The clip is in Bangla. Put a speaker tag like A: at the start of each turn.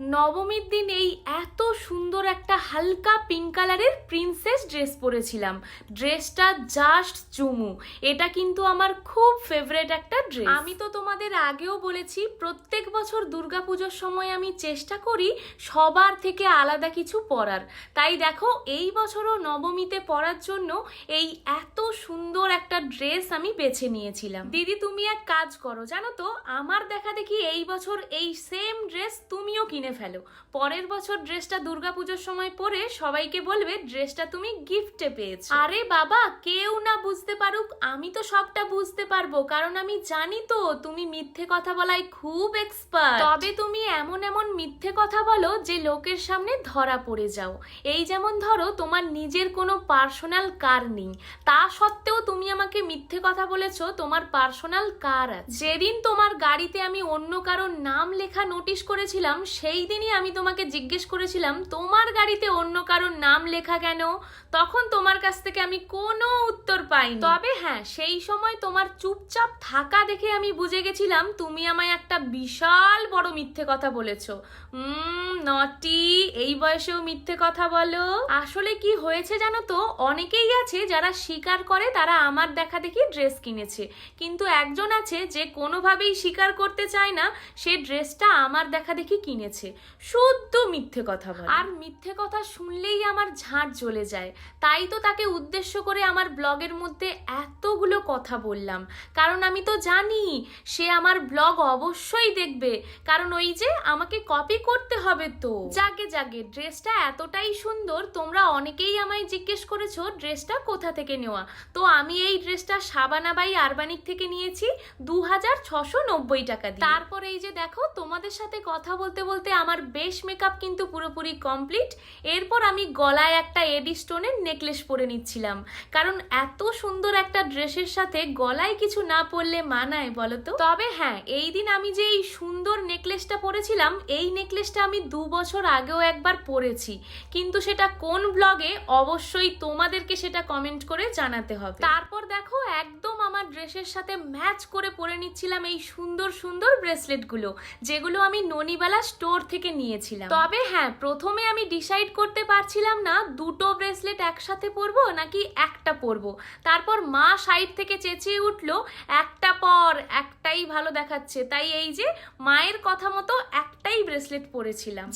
A: নবমীর দিন এই এত সুন্দর একটা হালকা পিঙ্ক কালারের প্রিন্সেস ড্রেস পরেছিলাম। ড্রেসটা জাস্ট চুমু। এটা কিন্তু আমার খুব ফেভারেট একটা ড্রেস আমি তো তোমাদের আগেও বলেছি, প্রত্যেক বছর দুর্গাপুজোর সময় আমি চেষ্টা করি সবার থেকে আলাদা কিছু পরার। তাই দেখো, এই বছরও নবমীতে পরার জন্য এই এত সুন্দর একটা ড্রেস আমি বেছে নিয়েছিলাম। দিদি, তুমি এক কাজ করো, জানো তো? আমার দেখা দেখি এই বছর এই সেম ড্রেস তুমিও কিনে ফেলো। পরের বছর ড্রেসটা দুর্গাপুজোর সময় পরে সবাইকে বলবে, ড্রেসটা তুমি গিফটে পেয়েছ। আরে বাবা, কেউ না বুঝতে পারুক, আমি তো সবটা বুঝতে পারব, কারণ আমি জানি তো, তুমি মিথ্যে কথা বলায় খুব এক্সপার্ট তবে তুমি এমন এমন মিথ্যে কথা বলো যে লোকের সামনে ধরা পড়ে যাও। এই যেমন ধরো, তোমার নিজের কোনো পার্সোনাল কার নেই। তা সত্ত্বেও তুমি আমাকে মিথ্যে কথা বলেছ, তোমার পার্সোনাল কার আছে। যেদিন তোমার গাড়িতে আমি অন্য কারোর নাম লেখা নোটিশ করেছিলাম, সেই দিনই আমি তোমাকে জিজ্ঞেস করেছিলাম, তোমার গাড়িতে অন্য কারোর নাম লেখা কেন? তখন তোমার কাছ থেকে আমি কোনো উত্তর পাইনি। তবে হ্যাঁ সেই সময় তোমার চুপচাপ থাকা দেখে আমি বুঝে গেছিলাম, তুমি আমায় একটা বিশাল বড় মিথ্যে কথা বলেছ। নটি এই বয়সেও মিথ্যে কথা বলো। আসলে কি হয়েছে জানো তো, অনেকেই আছে যারা স্বীকার করে তারা আমার দেখা দেখি ড্রেস কিনেছে। কিন্তু একজন আছে যে কোনোভাবেই স্বীকার করতে চায় না, সে ড্রেসটা আমার দেখা দেখি কিনেছে। শুদ্ধ মিথ্যে কথা বলে। আর মিথ্যে কথা শুনলেই আমার ঝাঁট জ্বলে যায়। তাই তো তাকে উদ্দেশ্য করে আমার ব্লগের মধ্যে এতগুলো কথা বললাম। কারণ আমি তো জানি, সে আমার ব্লগ অবশ্যই দেখবে। কারণ ওই যে আমাকে কপি করতে হবে তো। জাগে জাগে ড্রেসটা এতটাই সুন্দর, তোমরা অনেকেই আমায় জিজ্ঞেস করেছ, ড্রেসটা কোথা থেকে নেওয়া? তো আমি এই ড্রেসটা সাবানা বাই আরবানিক থেকে নিয়েছি দু হাজার ছশো নব্বই টাকা তারপর এই যে দেখো, তোমাদের সাথে কথা বলতে বলতে আমার বেশ মেকআপ কিন্তু পুরোপুরি কমপ্লিট এরপর আমি গলায় একটা এডি স্টোনের নেকলেস পরে নিচ্ছিলাম। কারণ এত সুন্দর একটা ড্রেসের সাথে গলায় কিছু না পরলে মানায় বলো তো? তবে হ্যাঁ এই দিন আমি যে এই সুন্দর নেকলেসটা পরেছিলাম, এই নেকলেসটা আমি দু বছর আগেও একবার পরেছি। কিন্তু সেটা কোন ব্লগে অবশ্যই তোমাদেরকে সেটা কমেন্ট করে জানাতে হবে। তারপর দেখো একদম আমার ড্রেসের সাথে ম্যাচ করে পরে নিচ্ছিলাম এই সুন্দর সুন্দর ব্রেসলেটগুলো যেগুলো আমি ননিবালা স্টোর থেকে নিয়েছিলাম। তবে হ্যাঁ প্রথমে আমি ডিসাইড করতে পারছিলাম না দুটো ব্রেসলেট একসাথে পরবো নাকি একটা পরবো। তারপর মা সাইড থেকে চেঁচিয়ে উঠল, একটা পর, একটাই ভালো দেখাচ্ছে। তাই এই যে মায়ের কথা মতো একটাই ব্রেসলেট পরেছিলাম।